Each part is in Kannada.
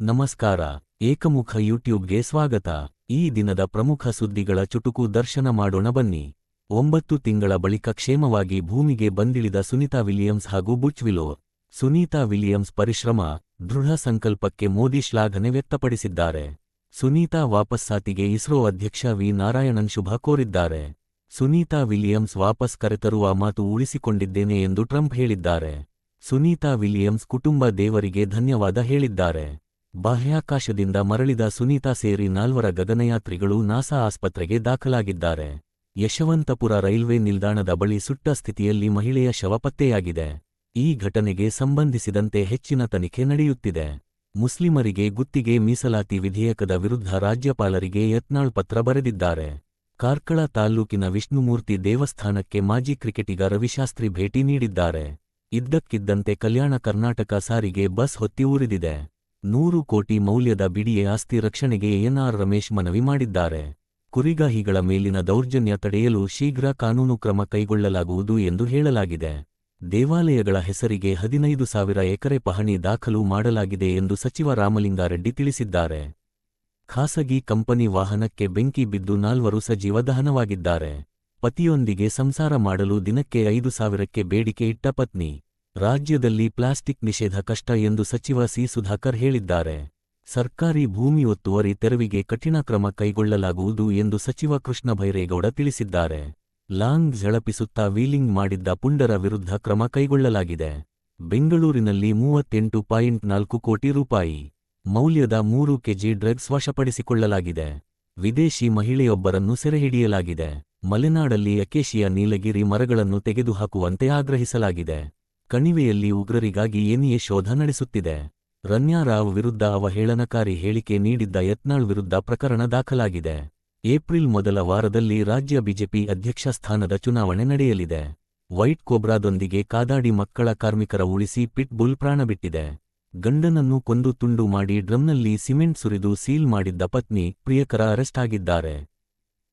ನಮಸ್ಕಾರ, ಏಕಮುಖ ಯೂಟ್ಯೂಬ್ಗೆ ಸ್ವಾಗತ. ಈ ದಿನದ ಪ್ರಮುಖ ಸುದ್ದಿಗಳ ಚುಟುಕು ದರ್ಶನ ಮಾಡೋಣ ಬನ್ನಿ. ಒಂಬತ್ತು ತಿಂಗಳ ಬಳಿಕ ಕ್ಷೇಮವಾಗಿ ಭೂಮಿಗೆ ಬಂದಿಳಿದ ಸುನೀತಾ ವಿಲಿಯಮ್ಸ್ ಹಾಗೂ ಬುಚ್ ವಿಲೋರ್ ಸುನೀತಾ ವಿಲಿಯಮ್ಸ್ ಪರಿಶ್ರಮ, ದೃಢ ಸಂಕಲ್ಪಕ್ಕೆ ಮೋದಿ ಶ್ಲಾಘನೆ ವ್ಯಕ್ತಪಡಿಸಿದ್ದಾರೆ. ಸುನೀತಾ ವಾಪಸ್ಸಾತಿಗೆ ಇಸ್ರೋ ಅಧ್ಯಕ್ಷ ವಿ. ನಾರಾಯಣನ್ ಶುಭ ಕೋರಿದ್ದಾರೆ. ಸುನೀತಾ ವಿಲಿಯಮ್ಸ್ ವಾಪಸ್ ಕರೆತರುವ ಮಾತು ಉಳಿಸಿಕೊಂಡಿದ್ದೇನೆ ಎಂದು ಟ್ರಂಪ್ ಹೇಳಿದ್ದಾರೆ. ಸುನೀತಾ ವಿಲಿಯಮ್ಸ್ ಕುಟುಂಬ ದೇವರಿಗೆ ಧನ್ಯವಾದ ಹೇಳಿದ್ದಾರೆ. ಬಾಹ್ಯಾಕಾಶದಿಂದ ಮರಳಿದ ಸುನೀತಾ ಸೇರಿ ನಾಲ್ವರ ಗಗನಯಾತ್ರಿಗಳು ನಾಸಾ ಆಸ್ಪತ್ರೆಗೆ ದಾಖಲಾಗಿದ್ದಾರೆ. ಯಶವಂತಪುರ ರೈಲ್ವೆ ನಿಲ್ದಾಣದ ಬಳಿ ಸುಟ್ಟ ಸ್ಥಿತಿಯಲ್ಲಿ ಮಹಿಳೆಯ ಶವ ಪತ್ತೆಯಾಗಿದೆ ಈ ಘಟನೆಗೆ ಸಂಬಂಧಿಸಿದಂತೆ ಹೆಚ್ಚಿನ ತನಿಖೆ ನಡೆಯುತ್ತಿದೆ. ಮುಸ್ಲಿಮರಿಗೆ ಗುತ್ತಿಗೆ ಮೀಸಲಾತಿ ವಿಧೇಯಕದ ವಿರುದ್ಧ ರಾಜ್ಯಪಾಲರಿಗೆ ಯತ್ನಾಳ್ ಪತ್ರ ಬರೆದಿದ್ದಾರೆ. ಕಾರ್ಕಳ ತಾಲ್ಲೂಕಿನ ವಿಷ್ಣುಮೂರ್ತಿ ದೇವಸ್ಥಾನಕ್ಕೆ ಮಾಜಿ ಕ್ರಿಕೆಟಿಗ ರವಿಶಾಸ್ತ್ರಿ ಭೇಟಿ ನೀಡಿದ್ದಾರೆ. ಇದ್ದಕ್ಕಿದ್ದಂತೆ ಕಲ್ಯಾಣ ಕರ್ನಾಟಕ ಸಾರಿಗೆ ಬಸ್ ಹೊತ್ತಿ ಉರಿದಿದೆ ನೂರು ಕೋಟಿ ಮೌಲ್ಯದ ಬಿಡಿಎ ಆಸ್ತಿ ರಕ್ಷಣೆಗೆ ಎನ್ಆರ್ ರಮೇಶ್ ಮನವಿ ಮಾಡಿದ್ದಾರೆ. ಕುರಿಗಾಹಿಗಳ ಮೇಲಿನ ದೌರ್ಜನ್ಯ ತಡೆಯಲು ಶೀಘ್ರ ಕಾನೂನು ಕ್ರಮ ಕೈಗೊಳ್ಳಲಾಗುವುದು ಎಂದು ಹೇಳಲಾಗಿದೆ. ದೇವಾಲಯಗಳ ಹೆಸರಿಗೆ ಹದಿನೈದು ಸಾವಿರ ಎಕರೆ ಪಹಣಿ ದಾಖಲು ಮಾಡಲಾಗಿದೆ ಎಂದು ಸಚಿವ ರಾಮಲಿಂಗಾರೆಡ್ಡಿ ತಿಳಿಸಿದ್ದಾರೆ. ಖಾಸಗಿ ಕಂಪನಿ ವಾಹನಕ್ಕೆ ಬೆಂಕಿ ಬಿದ್ದು ನಾಲ್ವರು ಸಜೀವ ದಹನವಾಗಿದ್ದಾರೆ. ಪತಿಯೊಂದಿಗೆ ಸಂಸಾರ ಮಾಡಲು ದಿನಕ್ಕೆ ಐದು ಸಾವಿರಕ್ಕೆ ಬೇಡಿಕೆ ಇಟ್ಟ ಪತ್ನಿ. ರಾಜ್ಯದಲ್ಲಿ ಪ್ಲಾಸ್ಟಿಕ್ ನಿಷೇಧ ಕಷ್ಟ ಎಂದು ಸಚಿವ ಸಿ. ಸುಧಾಕರ್ ಹೇಳಿದ್ದಾರೆ. ಸರ್ಕಾರಿ ಭೂಮಿ ಒತ್ತುವರಿ ತೆರವಿಗೆ ಕಠಿಣ ಕ್ರಮ ಕೈಗೊಳ್ಳಲಾಗುವುದು ಎಂದು ಸಚಿವ ಕೃಷ್ಣ ಭೈರೇಗೌಡ ತಿಳಿಸಿದ್ದಾರೆ. ಲಾಂಗ್ ಝಳಪಿಸುತ್ತಾ ವೀಲಿಂಗ್ ಮಾಡಿದ್ದ ಪುಂಡರ ವಿರುದ್ಧ ಕ್ರಮ ಕೈಗೊಳ್ಳಲಾಗಿದೆ. ಬೆಂಗಳೂರಿನಲ್ಲಿ ಮೂವತ್ತೆಂಟು ಪಾಯಿಂಟ್ ನಾಲ್ಕು ಕೋಟಿ ರೂಪಾಯಿ ಮೌಲ್ಯದ ಮೂರು ಕೆಜಿ ಡ್ರಗ್ಸ್ ವಶಪಡಿಸಿಕೊಳ್ಳಲಾಗಿದೆ. ವಿದೇಶಿ ಮಹಿಳೆಯೊಬ್ಬರನ್ನು ಸೆರೆಹಿಡಿಯಲಾಗಿದೆ. ಮಲೆನಾಡಲ್ಲಿ ಅಕೇಶಿಯ ನೀಲಗಿರಿ ಮರಗಳನ್ನು ತೆಗೆದುಹಾಕುವಂತೆ ಆಗ್ರಹಿಸಲಾಗಿದೆ. ಕಣಿವೆಯಲ್ಲಿ ಉಗ್ರರಿಗಾಗಿ ಏನಿಯೇ ಶೋಧ ನಡೆಸುತ್ತಿದೆ ರನ್ಯಾರಾವ್ ವಿರುದ್ಧ ಅವಹೇಳನಕಾರಿ ಹೇಳಿಕೆ ನೀಡಿದ್ದ ಯತ್ನಾಳ್ ವಿರುದ್ಧ ಪ್ರಕರಣ ದಾಖಲಾಗಿದೆ. ಏಪ್ರಿಲ್ ಮೊದಲ ವಾರದಲ್ಲಿ ರಾಜ್ಯ ಬಿಜೆಪಿ ಅಧ್ಯಕ್ಷ ಸ್ಥಾನದ ಚುನಾವಣೆ ನಡೆಯಲಿದೆ. ವೈಟ್ ಕೋಬ್ರಾದೊಂದಿಗೆ ಕಾದಾಡಿ ಮಕ್ಕಳ ಕಾರ್ಮಿಕರ ಉಳಿಸಿ ಪಿಟ್ ಬುಲ್ ಪ್ರಾಣ ಬಿಟ್ಟಿದೆ. ಗಂಡನನ್ನು ಕೊಂದು ತುಂಡು ಮಾಡಿ ಡ್ರಮ್ನಲ್ಲಿ ಸಿಮೆಂಟ್ ಸುರಿದು ಸೀಲ್ ಮಾಡಿದ್ದ ಪತ್ನಿ ಪ್ರಿಯಕರ ಅರೆಸ್ಟ್ ಆಗಿದ್ದಾರೆ.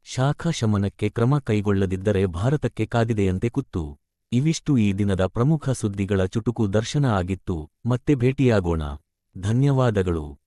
ಶಾಖಾ ಶಮನಕ್ಕೆ ಕ್ರಮ ಕೈಗೊಳ್ಳದಿದ್ದರೆ ಭಾರತಕ್ಕೆ ಕಾದಿದೆಯಂತೆ ಕುತ್ತು. ಇವಿಷ್ಟು ಈ ದಿನದ ಪ್ರಮುಖ ಸುದ್ದಿಗಳ ಚುಟುಕು ದರ್ಶನ ಆಗಿತ್ತು. ಮತ್ತೆ ಭೇಟಿಯಾಗೋಣ. ಧನ್ಯವಾದಗಳು.